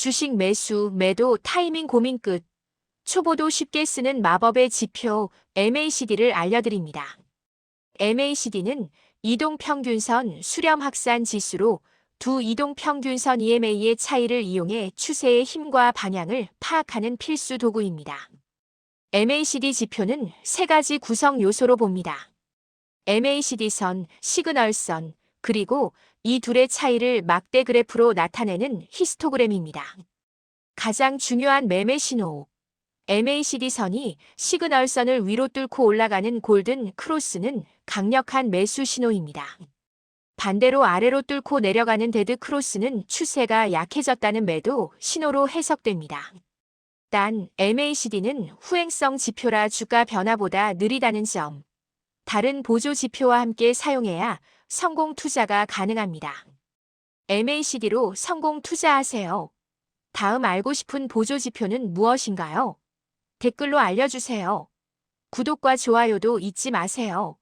주식 매수, 매도, 타이밍 고민 끝. 초보도 쉽게 쓰는 마법의 지표 MACD를 알려드립니다. MACD는 이동평균선 수렴확산 지수로 두 이동평균선 EMA의 차이를 이용해 추세의 힘과 방향을 파악하는 필수 도구입니다. MACD 지표는 세 가지 구성 요소로 봅니다. MACD선, 시그널선, 그리고 이 둘의 차이를 막대 그래프로 나타내는 히스토그램입니다. 가장 중요한 매매 신호. MACD 선이 시그널선을 위로 뚫고 올라가는 골든 크로스는 강력한 매수 신호입니다. 반대로 아래로 뚫고 내려가는 데드 크로스는 추세가 약해졌다는 매도 신호로 해석됩니다. 단 MACD는 후행성 지표라 주가 변화보다 느리다는 점. 다른 보조 지표와 함께 사용해야 성공 투자가 가능합니다. MACD로 성공 투자하세요. 다음 알고 싶은 보조 지표는 무엇인가요? 댓글로 알려주세요. 구독과 좋아요도 잊지 마세요.